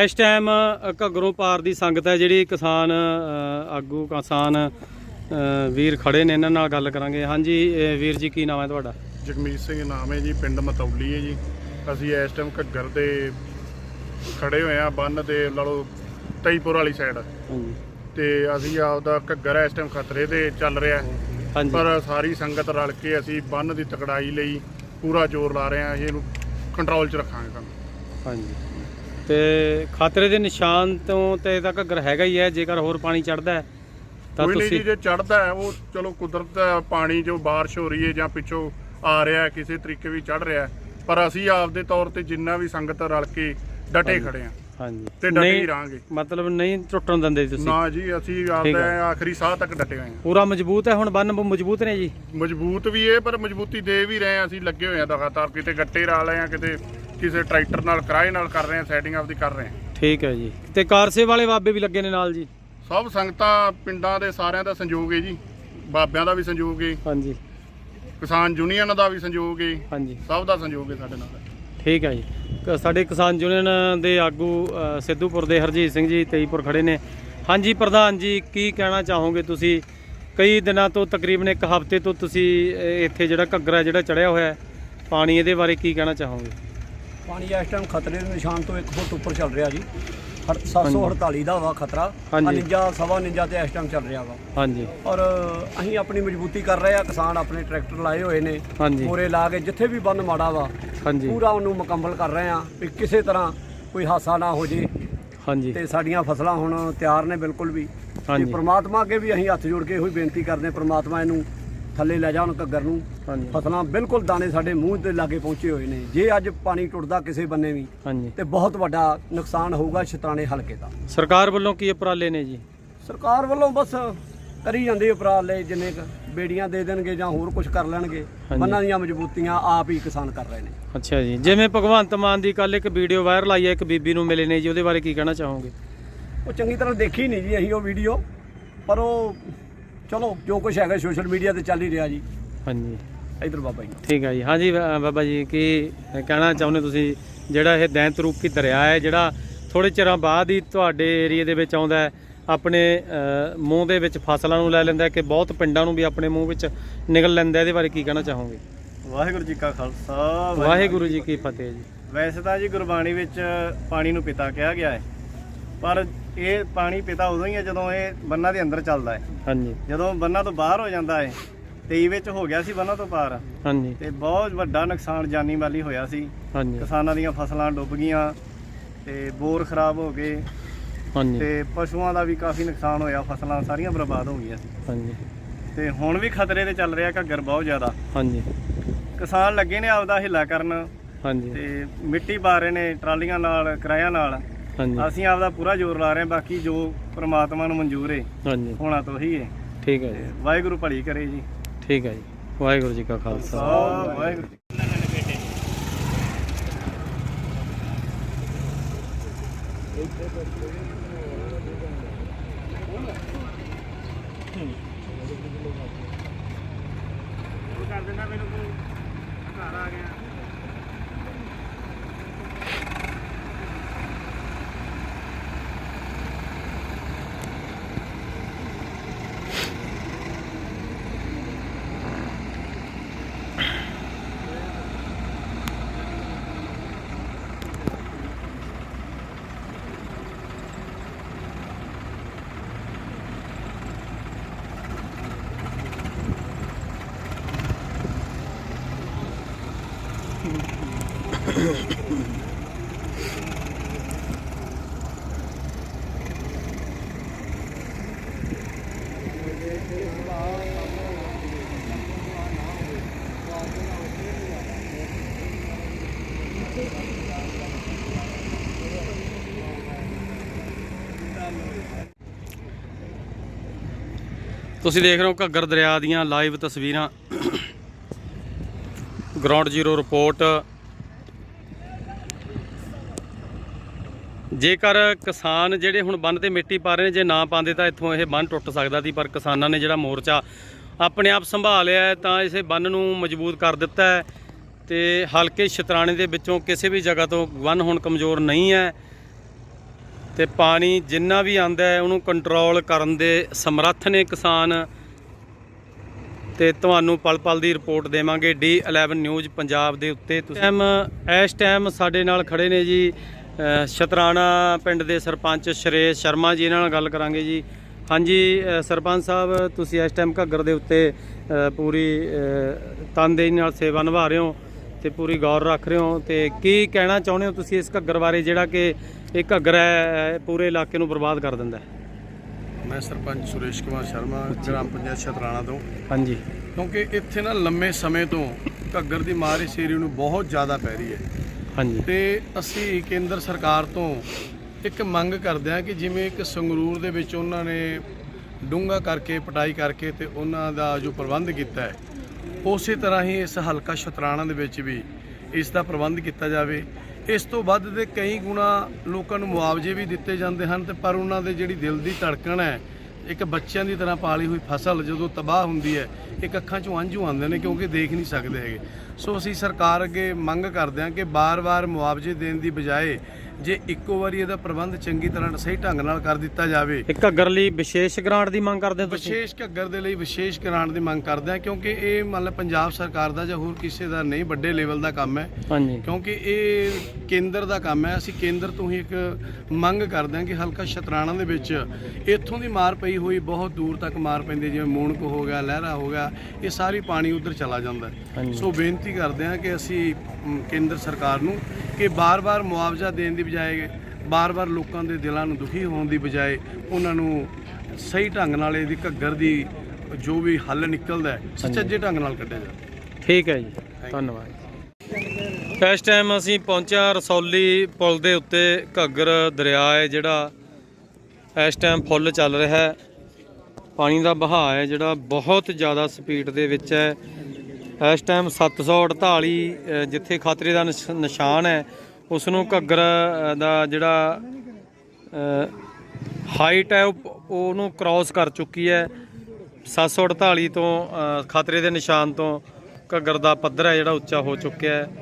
ਇਸ ਟਾਈਮ ਘੱਗਰੋਂ ਪਾਰ ਦੀ ਸੰਗਤ ਹੈ ਜਿਹੜੀ ਕਿਸਾਨ ਆਗੂ ਕਿਸਾਨ ਵੀਰ ਖੜੇ ਨੇ ਇਹਨਾਂ ਨਾਲ ਗੱਲ ਕਰਾਂਗੇ। ਹਾਂਜੀ ਵੀਰ ਜੀ ਕੀ ਨਾਮ ਹੈ ਤੁਹਾਡਾ? ਜਗਮੀਤ ਸਿੰਘ ਨਾਮ ਹੈ ਜੀ ਪਿੰਡ ਮਤੌਲੀ ਹੈ ਜੀ। ਅਸੀਂ ਇਸ ਟਾਈਮ ਘੱਗਰ ਦੇ ਖੜੇ ਹੋਏ ਆ ਬੰਨ ਦੇ ਲੜੋ ਤਈਪੁਰ ਵਾਲੀ ਸਾਈਡ ਤੇ ਅਸੀਂ ਆਪਦਾ ਘੱਗਰ ਇਸ ਟਾਈਮ ਖਤਰੇ ਤੇ ਚੱਲ ਰਿਹਾ ਪਰ ਸਾਰੀ ਸੰਗਤ ਰਲ ਕੇ ਅਸੀਂ ਬੰਨ ਦੀ ਤਕੜਾਈ ਲਈ ਪੂਰਾ ਜ਼ੋਰ ਲਾ ਰਹੇ ਹਾਂ ਅਸੀਂ ਇਹਨੂੰ ਕੰਟਰੋਲ 'ਚ ਰੱਖਾਂਗੇ ਕੰਮ ਹਾਂਜੀ। ਤੇ ਖਤਰੇ ਦੇ ਨਿਸ਼ਾਨ ਤੋਂ ਤੇ ਤਾਂ ਘੱਗਰ ਹੈਗਾ ਹੀ ਹੈ ਜੇਕਰ ਹੋਰ ਪਾਣੀ ਚੜਦਾ ਹੈ ਤਾਂ ਕੋਈ ਨਹੀਂ ਜੀ ਤੁਸੀਂ ਜੇ ਚੜਦਾ ਹੈ ਉਹ ਚਲੋ ਕੁਦਰਤ ਦਾ ਪਾਣੀ ਜੋ ਬਾਰਿਸ਼ ਹੋ ਰਹੀ ਹੈ ਜਾਂ ਪਿੱਛੋਂ ਆ ਰਿਹਾ ਹੈ, ਕਿਸੇ ਤਰੀਕੇ ਵੀ ਚੜ ਰਿਹਾ ਹੈ। ਪਰ ਅਸੀਂ ਆਪਦੇ ਤੌਰ ਤੇ ਜਿੰਨਾ ਵੀ ਸੰਗਤ ਰਲ ਕੇ ਡਟੇ। ਖੜੇ ਆ ਹਾਂਜੀ ਤੇ ਡਟੇ ਹੀ ਨਹੀਂ ਰਹਾਂਗੇ ਮਤਲਬ ਨਹੀਂ ਟੁੱਟਣ ਦਿੰਦੇ ਤੁਸੀਂ ਨਾ ਜੀ ਅਸੀਂ ਆਪਦਾ ਹੈ। ਆਖਰੀ ਸਾਹ ਤੱਕ ਡਟੇ ਹੋਏ ਹਾਂ ਪੂਰਾ ਮਜ਼ਬੂਤ ਹੈ ਹੁਣ ਬੰਨ ਮਜ਼ਬੂਤ ਨੇ ਜੀ ਮਜ਼ਬੂਤ ਵੀ ਹੈ ਪਰ ਮਜ਼ਬੂਤੀ ਦੇ ਵੀ ਰਹੇ ਹਾਂ ਅਸੀਂ ਲੱਗੇ ਹੋਏ ਹਾਂ ਲਗਾਤਾਰ ਕਿਤੇ ਗੱਟੇ ਰਾ ਲਏ ਆ ਕਿਤੇ ਕਿਸੇ ਟਰੈਕਟਰ ਨਾਲ ਕਿਰਾਏ ਨਾਲ ਕਰ ਰਹੇ ਹਾਂ ਸੈਟਿੰਗ ਆਪਦੀ ਕਰ ਰਹੇ ਹਾਂ ਠੀਕ ਹੈ ਜੀ। ਤੇ ਕਾਰਸੇ ਵਾਲੇ ਬਾਬੇ ਵੀ ਲੱਗੇ ਨੇ ਨਾਲ ਜੀ? ਸਭ ਸੰਗਤਾਂ ਪਿੰਡਾਂ ਦੇ ਸਾਰਿਆਂ ਦਾ ਸੰਯੋਗ ਹੈ ਜੀ। ਬਾਬਿਆਂ ਦਾ ਵੀ ਸੰਯੋਗ ਹੈ ਹਾਂਜੀ। ਕਿਸਾਨ ਯੂਨੀਅਨ ਦਾ ਵੀ ਸੰਯੋਗ ਹੈ ਹਾਂਜੀ। ਸਭ ਦਾ ਸੰਯੋਗ ਹੈ ਸਾਡੇ ਨਾਲ। ਠੀਕ ਹੈ ਜੀ। ਕ- ਸਾਡੇ ਕਿਸਾਨ ਯੂਨੀਅਨ ਦੇ ਆਗੂ ਅ, ਸਿੱਧੂਪੁਰ ਦੇ ਹਰਜੀਤ ਸਿੰਘ ਜੀ ਤੇਈਪੁਰ ਖੜੇ ਨੇ। ਹਾਂਜੀ ਪ੍ਰਧਾਨ ਜੀ ਕੀ ਕਹਿਣਾ ਚਾਹੋਗੇ ਤੁਸੀਂ? ਕਈ ਦਿਨਾਂ ਤੋਂ ਤਕਰੀਬਨ ਇੱਕ ਹਫ਼ਤੇ ਤੋਂ ਤੁਸੀਂ ਅ, ਇੱਥੇ ਜਿਹੜਾ ਘੱਗਰਾ ਜਿਹੜਾ ਚੜਿਆ ਹੋਇਆ ਹੈ ਪਾਣੀ ਇਹਦੇ ਬਾਰੇ ਕੀ ਕਹਿਣਾ ਚਾਹੋਗੇ? ਪਾਣੀ ਇਸ ਟਾਈਮ ਖਤਰੇ ਦੇ ਨਿਸ਼ਾਨ ਤੋਂ 1 ਫੁੱਟ ਉੱਪਰ ਚੱਲ ਰਿਹਾ ਜੀ। ਹਰ- 748 ਦਾ ਵਾ ਖਤਰਾ। ਹਾਂਜੀ। 51 ਸਵਾ 49 ਤੇ ਇਸ ਟਾਈਮ ਚੱਲ ਰਿਹਾ ਵਾ। ਹਾਂਜੀ। ਔਰ ਅਸੀਂ ਆਪਣੀ ਮਜ਼ਬੂਤੀ ਕਰ ਰਹੇ ਆ ਕਿਸਾਨ ਆਪਣੇ ਟਰੈਕਟਰ ਲਾਏ ਹੋਏ ਨੇ। ਹਾਂਜੀ। ਮੋਰੇ ਲਾ ਕੇ ਜਿੱਥੇ ਵੀ ਬੰਨ ਮਾੜਾ ਵਾ ਹਾਂਜੀ। ਪੂਰਾ ਉਹਨੂੰ ਮੁਕੰਮਲ ਕਰ ਰਹੇ ਆ ਵੀ ਕਿਸੇ ਤਰ੍ਹਾਂ ਕੋਈ ਹਾਸਾ ਨਾ ਹੋ ਜੇ। ਹਾਂਜੀ। ਤੇ ਸਾਡੀਆਂ ਫਸਲਾਂ ਹੁਣ ਤਿਆਰ ਨੇ ਬਿਲਕੁਲ ਵੀ। ਤੇ ਹਾਂਜੀ। ਪ੍ਰਮਾਤਮਾ ਅੱਗੇ ਵੀ ਅਸੀਂ ਹੱਥ ਜੋੜ ਕੇ ਇਹੋ ਹੀ ਬੇਨਤੀ ਕਰਦੇ ਹਾਂ ਪ੍ਰਮਾਤਮਾ ਇਹਨੂੰ ਥੱਲੇ ਲੈ ਜਾਣ ਘੱਗਰ ਨੂੰ। ਹਾਂਜੀ। ਫਸਲਾਂ ਬਿਲਕੁਲ ਦਾਣੇ ਸਾਡੇ ਮੂੰਹ ਦੇ ਲਾਗੇ ਪਹੁੰਚੇ ਹੋਏ ਨੇ। ਜੇ ਅੱਜ ਪਾਣੀ ਟੁੱਟਦਾ ਕਿਸੇ ਬੰਨੇ ਵੀ ਹਾਂਜੀ। ਤੇ ਬਹੁਤ ਵੱਡਾ ਨੁਕਸਾਨ ਹੋਊਗਾ ਸ਼ਤਾਨੇ ਹਲਕੇ ਦਾ। ਸਰਕਾਰ ਵੱਲੋਂ ਕੀ ਉਪਰਾਲੇ ਨੇ ਜੀ? ਸਰਕਾਰ ਵੱਲੋਂ ਬਸ ਕਰੀ ਜਾਂਦੇ ਉਪਰਾਲੇ ਜਿੰਨੇ ਕੁ ਬੇੜੀਆਂ ਦੇ ਦੇਣਗੇ ਜਾਂ ਹੋਰ ਕੁਝ ਕਰ ਲੈਣਗੇ। ਬੰਨਾਂ ਦੀਆਂ ਮਜ਼ਬੂਤੀਆਂ ਆਪ ਹੀ ਕਿਸਾਨ ਕਰ ਰਹੇ ਨੇ। ਅੱਛਾ ਜੀ। ਜਿਵੇਂ ਭਗਵੰਤ ਮਾਨ ਦੀ ਕੱਲ ਇੱਕ ਵੀਡੀਓ ਵਾਇਰਲ ਆਈ ਹੈ ਇੱਕ ਬੀਬੀ ਨੂੰ ਮਿਲੇ ਨੇ ਜੀ ਉਹਦੇ ਬਾਰੇ ਕੀ ਕਹਿਣਾ ਚਾਹੋਗੇ? ਉਹ ਚੰਗੀ ਤਰ੍ਹਾਂ ਦੇਖੀ ਨਹੀਂ ਜੀ ਅਸੀਂ ਉਹ ਵੀਡੀਓ ਪਰ ਉਹ ਚਲੋ ਜੋ ਕੁਝ ਹੈਗਾ ਸੋਸ਼ਲ ਮੀਡੀਆ ਤੇ ਚੱਲ ਹੀ ਰਿਹਾ ਜੀ। ਹਾਂਜੀ। ਇਧਰ ਬਾਬਾ ਜੀ। ਠੀਕ ਹੈ ਜੀ। ਹਾਂਜੀ ਬਾ- ਬਾਬਾ ਜੀ ਕੀ ਕਹਿਣਾ ਚਾਹੁੰਦੇ ਤੁਸੀਂ? ਜਿਹੜਾ ਇਹ ਦੈਂਤ ਰੂਪੀ ਦਰਿਆ ਹੈ ਜਿਹੜਾ ਥੋੜੇ ਚਿਰਾਂ ਬਾਅਦ ਹੀ ਤੁਹਾਡੇ ਏਰੀਆ ਦੇ ਵਿੱਚ ਆਉਂਦਾ ਹੈ ਆਪਣੇ ਅ, ਮੂੰਹ ਦੇ ਵਿੱਚ ਫਸਲਾਂ ਨੂੰ ਲੈ ਲੈਂਦਾ ਹੈ ਕਿ ਬਹੁਤ ਪਿੰਡਾਂ ਨੂੰ ਵੀ ਆਪਣੇ ਮੂੰਹ ਵਿੱਚ ਨਿਗਲ ਲੈਂਦਾ ਹੈ। ਇਹਦੇ ਬਾਰੇ ਕੀ ਕਹਿਣਾ ਚਾਹੋਗੇ? ਵਾਹਿਗੁਰੂ ਜੀ ਕਾ ਖਾਲਸਾ ਵਾਹਿਗੁਰੂ ਜੀ ਕੀ ਫਤਿਹ ਜੀ। ਵੈਸੇ ਤਾਂ ਜੀ ਗੁਰਬਾਣੀ ਵਿੱਚ ਪਾਣੀ ਨੂੰ ਪਿਤਾ ਕਿਹਾ ਗਿਆ ਹੈ ਪਰ ਇਹ ਪਾਣੀ ਪਿਤਾ ਉਦੋਂ ਹੀ ਹੈ ਜਦੋਂ ਇਹ ਬੰਨਾਂ ਦੇ ਅੰਦਰ ਚੱਲਦਾ ਹੈ। ਹਾਂਜੀ। ਜਦੋਂ ਬੰਨਾਂ ਤੋਂ ਬਾਹਰ ਹੋ ਜਾਂਦਾ ਹੈ 23 ਵਿੱਚ ਹੋ ਗਿਆ ਸੀ ਬੰਨਾਂ ਤੋਂ ਪਾਰ। ਹਾਂਜੀ। ਤੇ ਬਹੁਤ ਵੱਡਾ ਨੁਕਸਾਨ ਜਾਨੀ ਮਾਲੀ ਹੋਇਆ ਸੀ। ਹਾਂਜੀ। ਕਿਸਾਨਾਂ ਦੀਆਂ ਫਸਲਾਂ ਡੁੱਬ ਗਈਆਂ ਤੇ ਬੋਰ ਖਰਾਬ ਹੋ ਗਏ। ਹਾਂਜੀ। ਤੇ ਪਸ਼ੂਆਂ ਦਾ ਵੀ ਕਾਫੀ ਨੁਕਸਾਨ ਹੋਇਆ ਫਸਲਾਂ ਸਾਰੀਆਂ ਬਰਬਾਦ ਹੋ ਗਈਆਂ। ਸੀ ਹਾਂਜੀ। ਤੇ ਹੁਣ ਵੀ ਖਤਰੇ ਤੇ ਚੱਲ ਰਿਹਾ ਘੱਗਰ ਬਹੁਤ ਜ਼ਿਆਦਾ। ਹਾਂਜੀ। ਕਿਸਾਨ ਲੱਗੇ ਨੇ ਆਪਦਾ ਹਿੱਲਾ ਕਰਨ। ਹਾਂਜੀ। ਤੇ ਮਿੱਟੀ ਪਾ ਰਹੇ ਨੇ ਟਰਾਲੀਆਂ ਨਾਲ ਕਿਰਾਇਆਂ ਨਾਲ। ਹਾਂਜੀ। ਅਸੀਂ ਆਪਦਾ ਪੂਰਾ ਜ਼ੋਰ ਲਾ ਰਹੇ ਹਾਂ ਬਾਕੀ ਜੋ ਪ੍ਰਮਾਤਮਾ ਨੂੰ ਮਨਜ਼ੂਰ ਹੈ ਹਾਂਜੀ। ਹੋਣਾ ਤਾਂ ਉਹੀ ਹੈ ਠੀਕ ਹੈ ਤੇ ਜੀ। ਵਾਹਿਗੁਰੂ ਭਲੀ ਕਰੇ ਜੀ। ਠੀਕ ਹੈ ਜੀ। ਵਾਹਿਗੁਰੂ ਜੀ ਕਾ ਖਾਲਸਾ। ਵਾਹਿਗੁਰੂ ਜੀ ਤੁਸੀਂ ਦੇਖ ਰਹੇ ਹੋ ਘੱਗਰ ਦਰਿਆ ਦੀਆਂ ਲਾਈਵ ਤਸਵੀਰਾਂ। ਗਰਾਊਂਡ ਜ਼ੀਰੋ ਰਿਪੋਰਟ ਜੇਕਰ ਕਿਸਾਨ ਜਿਹੜੇ ਹੁਣ ਬੰਨ ਤੇ ਮਿੱਟੀ ਪਾ ਰਹੇ ਨੇ, ਜੇ ਨਾ ਪਾਉਂਦੇ ਤਾਂ ਇੱਥੋਂ ਇਹ ਬੰਨ ਟੁੱਟ ਸਕਦਾ ਸੀ, ਪਰ ਕਿਸਾਨਾਂ ਨੇ ਜਿਹੜਾ ਮੋਰਚਾ ਆਪਣੇ ਆਪ ਸੰਭਾਲਿਆ ਹੈ, ਤਾਂ ਇਸੇ ਬੰਨ ਨੂੰ ਮਜ਼ਬੂਤ ਕਰ ਦਿੱਤਾ ਹੈ ਤੇ ਹਲਕੇ ਸ਼ਤਰਾਣੇ ਦੇ ਵਿੱਚੋਂ ਕਿਸੇ ਵੀ ਜਗ੍ਹਾ ਤੋਂ ਬੰਨ ਹੁਣ ਕਮਜ਼ੋਰ ਨਹੀਂ ਹੈ ਤੇ ਪਾਣੀ ਜਿੰਨਾ ਵੀ ਆਂਦਾ ਹੈ, ਉਹਨੂੰ ਕੰਟਰੋਲ ਕਰਨ ਦੇ ਸਮਰੱਥ ਨੇ ਕਿਸਾਨ। ਤੇ ਤੁਹਾਨੂੰ ਪਲ ਪਲ ਦੀ ਰਿਪੋਰਟ ਦੇਵਾਂਗੇ D11 ਨਿਊਜ਼ ਪੰਜਾਬ ਦੇ ਉੱਤੇ। ਤੁਸੀਂ ਟਾਈਮ ਇਸ ਟਾਈਮ ਸਾਡੇ ਨਾਲ ਖੜੇ ਨੇ ਜੀ ਸ਼ਤਰਾਣਾ ਪਿੰਡ ਦੇ ਸਰਪੰਚ ਸ਼ਰੇਸ਼ ਸ਼ਰਮਾ ਜੀ ਨਾਲ ਗੱਲ ਕਰਾਂਗੇ ਜੀ। ਹਾਂਜੀ ਸਰਪੰਚ ਸਾਹਿਬ ਤੁਸੀਂ ਇਸ ਟਾਈਮ ਘੱਗਰ ਦੇ ਉੱਤੇ ਪੂਰੀ ਤਨਦੇਹੀ ਨਾਲ ਸੇਵਾ ਨਿਭਾ ਰਹੇ ਹੋ ਤੇ ਪੂਰੀ ਗੌਰ ਰੱਖ ਰਹੇ ਹੋ ਤੇ ਕੀ ਕਹਿਣਾ ਚਾਹੁੰਦੇ ਹੋ ਤੁਸੀਂ ਇਸ ਘੱਗਰ ਬਾਰੇ ਜਿਹੜਾ ਕਿ ਇਹ ਘੱਗਰ ਹੈ ਪੂਰੇ ਇਲਾਕੇ ਨੂੰ ਬਰਬਾਦ ਕਰ ਦਿੰਦਾ ਹੈ? ਮੈਂ ਸਰਪੰਚ ਸੁਰੇਸ਼ ਕੁਮਾਰ ਸ਼ਰਮਾ ਗ੍ਰਾਮ ਪੰਚਾਇਤ ਛਤਰਾਣਾ ਤੋਂ। ਹਾਂਜੀ। ਕਿਉਂਕਿ ਇੱਥੇ ਨਾ ਲੰਮੇ ਸਮੇਂ ਤੋਂ ਘੱਗਰ ਦੀ ਮਾਰ ਇਸ ਏਰੀਏ ਨੂੰ ਬਹੁਤ ਜ਼ਿਆਦਾ ਪੈ ਰਹੀ ਹੈ। ਹਾਂਜੀ। ਤੇ ਅਸੀਂ ਕੇਂਦਰ ਸਰਕਾਰ ਤੋਂ ਇੱਕ ਮੰਗ ਕਰਦੇ ਹਾਂ ਕਿ ਜਿਵੇਂ ਇੱਕ ਸੰਗਰੂਰ ਦੇ ਵਿੱਚ ਉਹਨਾਂ ਨੇ ਡੂੰਘਾ ਕਰਕੇ, ਪਟਾਈ ਕਰਕੇ ਤੇ ਉਹਨਾਂ ਦਾ ਜੋ ਪ੍ਰਬੰਧ ਕੀਤਾ ਹੈ, ਉਸੇ ਤਰ੍ਹਾਂ ਹੀ ਇਸ ਹਲਕਾ ਸ਼ਤਰਾਣਾ ਦੇ ਵਿੱਚ ਵੀ ਇਸ ਦਾ ਪ੍ਰਬੰਧ ਕੀਤਾ ਜਾਵੇ। ਇਸ ਤੋਂ ਵੱਧ ਦੇ ਕਈ ਗੁਣਾ ਲੋਕਾਂ ਨੂੰ ਮੁਆਵਜ਼ੇ ਵੀ ਦਿੱਤੇ ਜਾਂਦੇ ਹਨ ਤੇ ਪਰ ਉਹਨਾਂ ਦੇ ਜਿਹੜੀ ਦਿਲ ਦੀ ਧੜਕਣ ਹੈ ਇੱਕ ਬੱਚਿਆਂ ਦੀ ਤਰ੍ਹਾਂ ਪਾਲੀ ਹੋਈ ਫਸਲ ਜਦੋਂ ਤਬਾਹ ਹੁੰਦੀ ਹੈ, ਇੱਕ ਅੱਖਾਂ 'ਚੋਂ ਅੰਝੂ ਆਉਂਦੇ ਨੇ ਕਿਉਂਕਿ ਦੇਖ ਨਹੀਂ ਸਕਦੇ ਹੈਗੇ। ਸੋ ਅਸੀਂ ਸਰਕਾਰ ਅੱਗੇ ਮੰਗ ਕਰਦੇ ਹਾਂ ਕਿ ਬਾਰ-ਬਾਰ ਮੁਆਵਜ਼ੇ ਦੇਣ ਦੀ ਬਜਾਏ ਜੇ ਇੱਕੋ ਵਾਰੀ ਇਹਦਾ ਪ੍ਰਬੰਧ ਚੰਗੀ ਤਰ੍ਹਾਂ ਸਹੀ ਢੰਗ ਨਾਲ ਕਰ ਦਿੱਤਾ ਜਾਵੇ। ਇੱਕ ਘੱਗਰ ਲਈ ਵਿਸ਼ੇਸ਼ ਗ੍ਰਾਂਟ ਦੀ ਮੰਗ ਕਰਦੇ ਹੋ ਤੁਸੀਂ? ਵਿਸ਼ੇਸ਼ ਘੱਗਰ ਦੇ ਲਈ ਵਿਸ਼ੇਸ਼ ਗ੍ਰਾਂਟ ਦੀ ਮੰਗ ਕਰਦੇ ਹਾਂ ਕਿਉਂਕਿ ਇਹ ਮੰਨ ਲਓ ਪੰਜਾਬ ਸਰਕਾਰ ਦਾ ਜਾਂ ਹੋਰ ਕਿਸੇ ਦਾ ਨਹੀਂ ਵੱਡੇ ਲੈਵਲ ਦਾ ਕੰਮ ਹੈ। ਹਾਂਜੀ। ਕਿਉਂਕਿ ਇਹ ਕੇਂਦਰ ਦਾ ਕੰਮ ਹੈ। ਅਸੀਂ ਕੇਂਦਰ ਤੋਂ ਹੀ ਇੱਕ ਮੰਗ ਕਰਦੇ ਹਾਂ ਕਿ ਹਲਕਾ ਸ਼ਤਰਾਣਾ ਦੇ ਵਿੱਚ ਇੱਥੋਂ ਦੀ ਮਾਰ ਪਈ ਹੋਈ ਬਹੁਤ ਦੂਰ ਤੱਕ ਮਾਰ ਪੈਂਦੀ ਜਿਵੇਂ ਮੂਣਕ ਹੋ ਗਿਆ ਲਹਿਰਾ ਹੋ ਗਿਆ ਇਹ ਸਾਰੀ ਪਾਣੀ ਉਧਰ ਚਲਾ ਜਾਂਦਾ ਹੈ। ਹਾਂਜੀ। ਸੋ ਬੇਨਤੀ ਕਰਦੇ ਹਾਂ ਕਿ ਅਸੀਂ ਮ, ਕੇਂਦਰ ਸਰਕਾਰ ਨੂੰ ਕਿ ਬਾਰ-ਬਾਰ ਮੁਆਵਜ਼ਾ ਦੇਣ ਦੀ ਬਜਾਏ ਬਾਰ-ਬਾਰ ਲੋਕਾਂ ਦੇ ਦਿਲਾਂ ਨੂੰ ਦੁਖੀ ਹੋਣ ਦੀ ਬਜਾਏ ਉਹਨਾਂ ਨੂੰ ਸਹੀ ਢੰਗ ਨਾਲ ਇਹਦੀ ਘੱਗਰ ਦੀ ਜੋ ਵੀ ਹੱਲ ਨਿਕਲਦਾ ਹੈ ਸੁਚੱਜੇ ਢੰਗ ਨਾਲ ਕੱਢਿਆ ਜਾਵੇ। ਠੀਕ ਹੈ ਜੀ। ਧੰਨਵਾਦ। ਇਸ ਟਾਈਮ ਅਸੀਂ ਪਹੁੰਚਿਆ ਰਸੌਲੀ ਪੁਲ ਦੇ ਉੱਤੇ ਘੱਗਰ ਦਰਿਆ ਹੈ ਜਿਹੜਾ ਇਸ ਟਾਈਮ ਫੁੱਲ ਚੱਲ ਰਿਹਾ ਹੈ। ਪਾਣੀ ਦਾ ਵਹਾਅ ਹੈ ਜਿਹੜਾ ਬਹੁਤ ਜ਼ਿਆਦਾ ਸਪੀਡ ਦੇ ਵਿੱਚ ਹੈ। ਇਸ ਟਾਈਮ 748 ਅ, ਜਿੱਥੇ ਖਤਰੇ ਦਾ ਨਿਸ਼- ਨਿਸ਼ਾਨ ਹੈ ਉਸ ਨੂੰ ਘੱਗਰ ਦਾ ਜਿਹੜਾ ਹਾਈਟ ਹੈ, ਉਹ, ਉਹਨੂੰ ਕ੍ਰਾਸ ਕਰ ਚੁੱਕੀ ਹੈ। 748 ਤੋਂ ਖਤਰੇ ਦੇ ਨਿਸ਼ਾਨ ਤੋਂ ਘੱਗਰ ਦਾ ਪੱਧਰ ਹੈ ਜਿਹੜਾ ਉੱਚਾ ਹੋ ਚੁੱਕਿਆ ਹੈ।